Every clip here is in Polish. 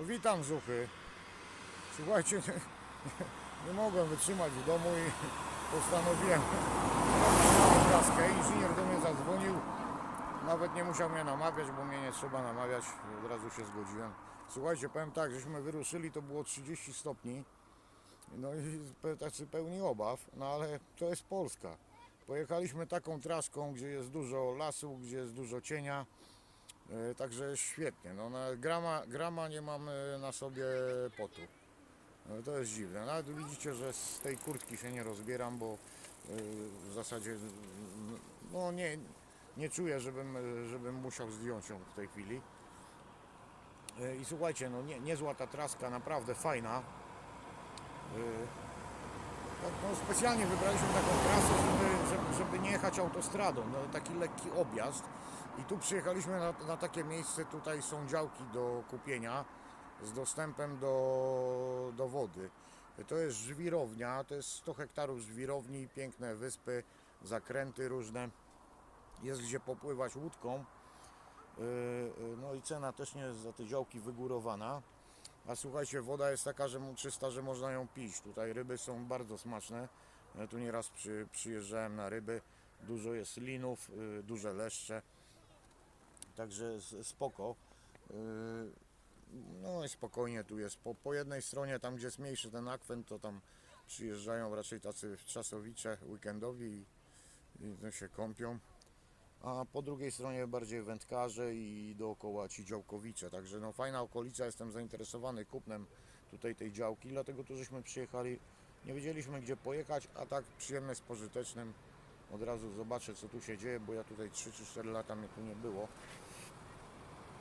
Witam Zuchy. Słuchajcie, nie, nie mogłem wytrzymać w domu i postanowiłem praskę. Inżynier do mnie zadzwonił. Nawet nie musiał mnie namawiać, bo mnie nie trzeba namawiać. Od razu się zgodziłem. Słuchajcie, powiem tak, żeśmy wyruszyli, to było 30 stopni. No i tacy pełni obaw, no ale to jest Polska. Pojechaliśmy taką traską, gdzie jest dużo lasu, gdzie jest dużo cienia. E, Także świetnie. No, na grama, grama nie mamy na sobie potu. No, to jest dziwne. Nawet widzicie, że z tej kurtki się nie rozbieram, bo e, w zasadzie no, nie, nie czuję, żebym, e, żebym musiał zdjąć ją w tej chwili. E, I słuchajcie, no nie, niezła ta traska, naprawdę fajna. Tak, no, specjalnie wybraliśmy taką trasę, żeby, żeby, żeby nie jechać autostradą. No, taki lekki objazd. I tu przyjechaliśmy na, na takie miejsce, tutaj są działki do kupienia z dostępem do, do wody. To jest żwirownia, to jest 100 hektarów żwirowni, piękne wyspy, zakręty różne. Jest gdzie popływać łódką. Yy, yy, No i cena też nie jest za te działki wygórowana. A słuchajcie, woda jest taka, że czysta, że można ją pić. Tutaj ryby są bardzo smaczne. Ja tu nieraz przy, przyjeżdżałem na ryby. Dużo jest linów, yy, duże leszcze. Także spoko. Yy, No i spokojnie tu jest. Po, po jednej stronie, tam gdzie jest mniejszy ten akwent, to tam przyjeżdżają raczej tacy czasowicze weekendowi i, i się kąpią. A po drugiej stronie bardziej wędkarze i dookoła ci działkowicze. Także no fajna okolica, jestem zainteresowany kupnem tutaj tej działki, dlatego tu żeśmy przyjechali. Nie wiedzieliśmy gdzie pojechać, a tak przyjemne z pożytecznym. Od razu zobaczę co tu się dzieje, bo ja tutaj 3 czy 4 lata mnie tu nie było.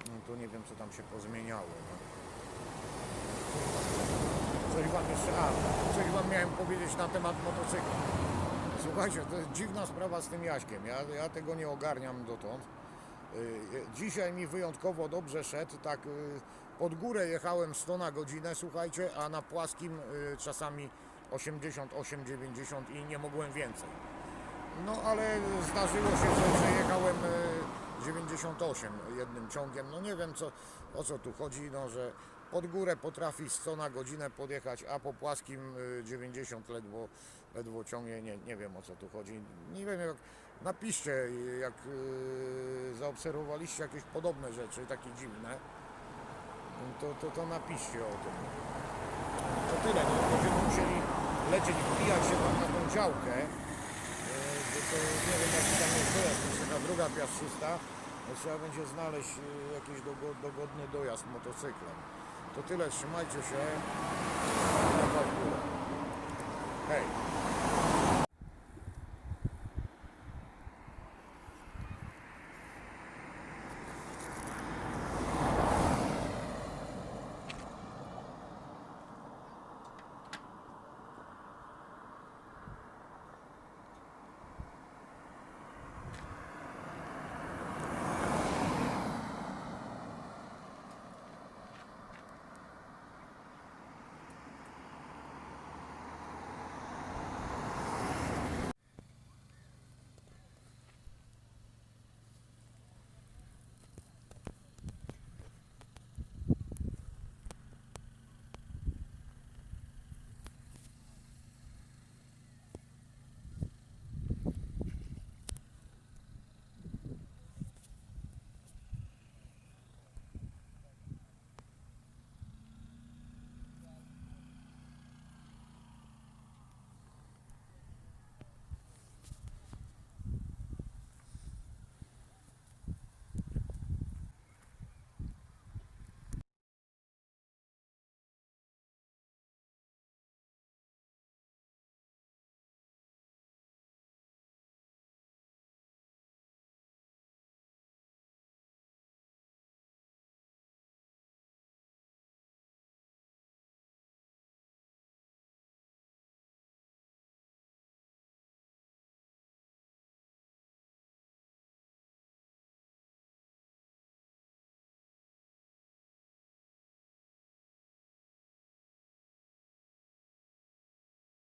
No to nie wiem co tam się pozmieniało. No. Coś wam jeszcze, a, coś wam miałem powiedzieć na temat motocykla. Słuchajcie, to jest dziwna sprawa z tym Jaśkiem. Ja, ja tego nie ogarniam dotąd. Y, Dzisiaj mi wyjątkowo dobrze szedł. Tak y, pod górę jechałem 100 na godzinę, słuchajcie, a na płaskim y, czasami 88, 90 i nie mogłem więcej. No ale zdarzyło się, że, że jechałem y, 98 jednym ciągiem. No nie wiem co, o co tu chodzi, no że pod górę potrafi 100 na godzinę podjechać, a po płaskim y, 90 ledwo, ledwo ciągnie. Nie, nie wiem o co tu chodzi. Nie wiem jak, napiszcie y, jak y, zaobserwowaliście jakieś podobne rzeczy, takie dziwne. To, to, to napiszcie o tym. To tyle, no będziemy musieli lecieć, wbijać się tam na tą działkę. Bo to nie wiem jaki tam jest dojazd, to jest taka druga piaszczysta. No, trzeba będzie znaleźć e, jakiś dogo- dogodny dojazd motocyklem. To tyle, trzymajcie się. Hej.